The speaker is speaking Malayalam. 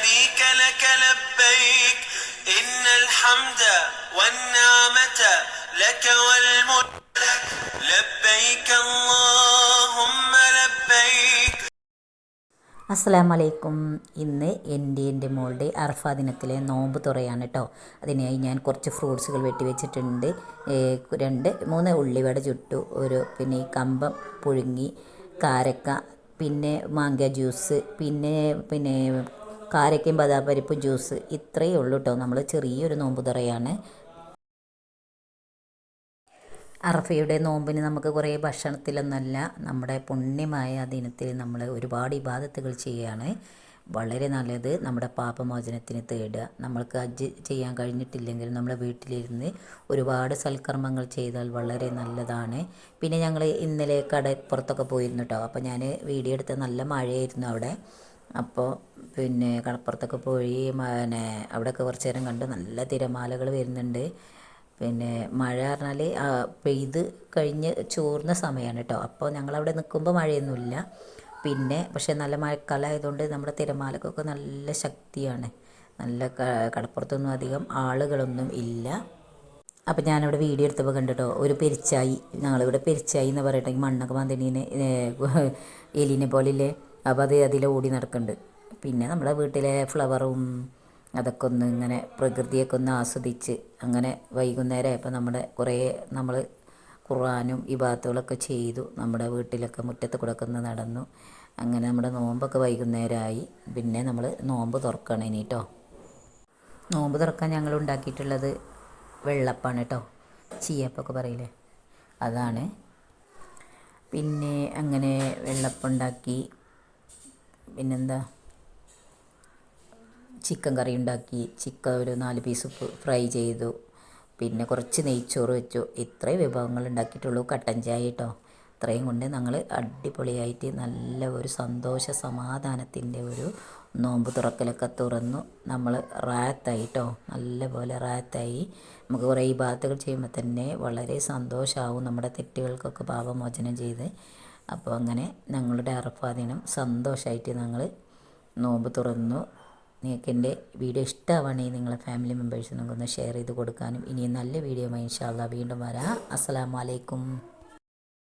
شريك لك لبيك إن الحمد والنعمة لك والملك لبيك اللهم لبيك അസ്സലാമലൈക്കും ഇന്ന് എൻ്റെ എൻ്റെ മോളുടെ അർഫ ദിനത്തിലെ നോമ്പ് തുറയാണ് കേട്ടോ അതിനായി ഞാൻ കുറച്ച് ഫ്രൂട്ട്സുകൾ വെട്ടി വെച്ചിട്ടുണ്ട് ഏ, രണ്ട് മൂന്ന് ഉള്ളിവട ചുട്ടു ഒരു പിന്നെ ഈ കമ്പം പുഴുങ്ങി കാരക്ക പിന്നെ മാങ്ക ജ്യൂസ് പിന്നെ പിന്നെ കാരക്കയും ബദാപരിപ്പ് ജ്യൂസ് ഇത്രയേ ഉള്ളൂ കേട്ടോ നമ്മൾ ചെറിയൊരു നോമ്പ് തുറയാണ്. അറഫയുടെ നോമ്പിന് നമുക്ക് കുറേ ഭക്ഷണത്തിലൊന്നല്ല നമ്മുടെ പുണ്യമായ ദിനത്തിൽ നമ്മൾ ഒരുപാട് ഇബാദത്തുകൾ ചെയ്യുകയാണ് വളരെ നല്ലത് നമ്മുടെ പാപമോചനത്തിന് തേടുക. നമ്മൾക്ക് അജ് ചെയ്യാൻ കഴിഞ്ഞിട്ടില്ലെങ്കിൽ നമ്മുടെ വീട്ടിലിരുന്ന് ഒരുപാട് സൽക്കർമ്മങ്ങൾ ചെയ്താൽ വളരെ നല്ലതാണ്. പിന്നെ ഞങ്ങൾ ഇന്നലെ കടപ്പുറത്തൊക്കെ പോയിരുന്നു കേട്ടോ അപ്പോൾ ഞാൻ വീഡിയോ നല്ല മഴയായിരുന്നു അവിടെ. അപ്പോൾ പിന്നെ കടപ്പുറത്തൊക്കെ പോയി പിന്നെ അവിടെയൊക്കെ കുറച്ച് നേരം കണ്ട് നല്ല തിരമാലകൾ വരുന്നുണ്ട്. പിന്നെ മഴ പറഞ്ഞാൽ പെയ്ത് കഴിഞ്ഞ് ചോർന്ന സമയമാണ് കേട്ടോ അപ്പോൾ ഞങ്ങളവിടെ നിൽക്കുമ്പോൾ മഴയൊന്നുമില്ല. പിന്നെ പക്ഷേ നല്ല മഴക്കാലമായതുകൊണ്ട് നമ്മുടെ തിരമാലക്കൊക്കെ നല്ല ശക്തിയാണ്. നല്ല കടപ്പുറത്തൊന്നും അധികം ആളുകളൊന്നും ഇല്ല. അപ്പം ഞാനവിടെ വീഡിയോ എടുത്തപ്പോൾ കണ്ടിട്ടോ ഒരു പെരിച്ചായി. ഞങ്ങളിവിടെ പെരിച്ചായി എന്ന് പറയട്ടെ മണ്ണൊക്കെ മാന്തിനീന് എലിനെ പോലില്ലേ? അപ്പോൾ അത് അതിൽ ഓടി നടക്കുന്നുണ്ട്. പിന്നെ നമ്മുടെ വീട്ടിലെ ഫ്ലവറും അതൊക്കെ ഒന്ന് ഇങ്ങനെ പ്രകൃതിയൊക്കെ ഒന്ന് ആസ്വദിച്ച് അങ്ങനെ വൈകുന്നേരം ആയപ്പോൾ നമ്മുടെ കുറേ നമ്മൾ ഖുർആാനും ഈ ഭാഗത്തുകളൊക്കെ ചെയ്തു. നമ്മുടെ വീട്ടിലൊക്കെ മുറ്റത്ത് കൊടുക്കുന്ന നടന്നു. അങ്ങനെ നമ്മുടെ നോമ്പൊക്കെ വൈകുന്നേരമായി. പിന്നെ നമ്മൾ നോമ്പ് തുറക്കണം ഇനി കേട്ടോ നോമ്പ് തുറക്കാൻ ഞങ്ങൾ ഉണ്ടാക്കിയിട്ടുള്ളത് വെള്ളപ്പാണ് കേട്ടോ ചീയപ്പൊക്കെ പറയില്ലേ? അതാണ്. പിന്നെ അങ്ങനെ വെള്ളപ്പം ഉണ്ടാക്കി പിന്നെന്താ? ചിക്കൻ കറി ഉണ്ടാക്കി. ചിക്കൻ ഒരു നാല് പീസ് ഫ്രൈ ചെയ്തു. പിന്നെ കുറച്ച് നെയ്ച്ചോറ് വെച്ചു. ഇത്രയും വിഭവങ്ങൾ ഉണ്ടാക്കിയിട്ടുള്ളൂ. കട്ടൻ ചായ കേട്ടോ. ഇത്രയും കൊണ്ട് ഞങ്ങൾ അടിപൊളിയായിട്ട് നല്ല ഒരു സന്തോഷ സമാധാനത്തിന്റെ ഒരു നോമ്പ് തുറക്കലൊക്കെ തുറന്നു. നമ്മൾ റാത്തായി കേട്ടോ നല്ല പോലെ റാത്തായി നമുക്ക് കുറേ ഈ ബാത്തുകൾ ചെയ്യുമ്പോൾ തന്നെ വളരെ സന്തോഷമാവും നമ്മുടെ തെറ്റുകൾക്കൊക്കെ പാപമോചനം ചെയ്ത് അപ്പോൾ അങ്ങനെ ഞങ്ങളുടെ അറഫാ ദിനം സന്തോഷമായിട്ട് ഞങ്ങൾ നോമ്പ് തുറന്നു. നിങ്ങൾക്ക് എന്റെ വീഡിയോ ഇഷ്ടമാണെങ്കിൽ നിങ്ങളെ ഫാമിലി മെമ്പേഴ്സ് നിങ്ങൾക്കൊന്ന് ഷെയർ ചെയ്ത് കൊടുക്കാനും ഇനിയും നല്ല വീഡിയോ ഇൻഷാല്ല വീണ്ടും വരാം. അസ്സലാമു അലൈക്കും.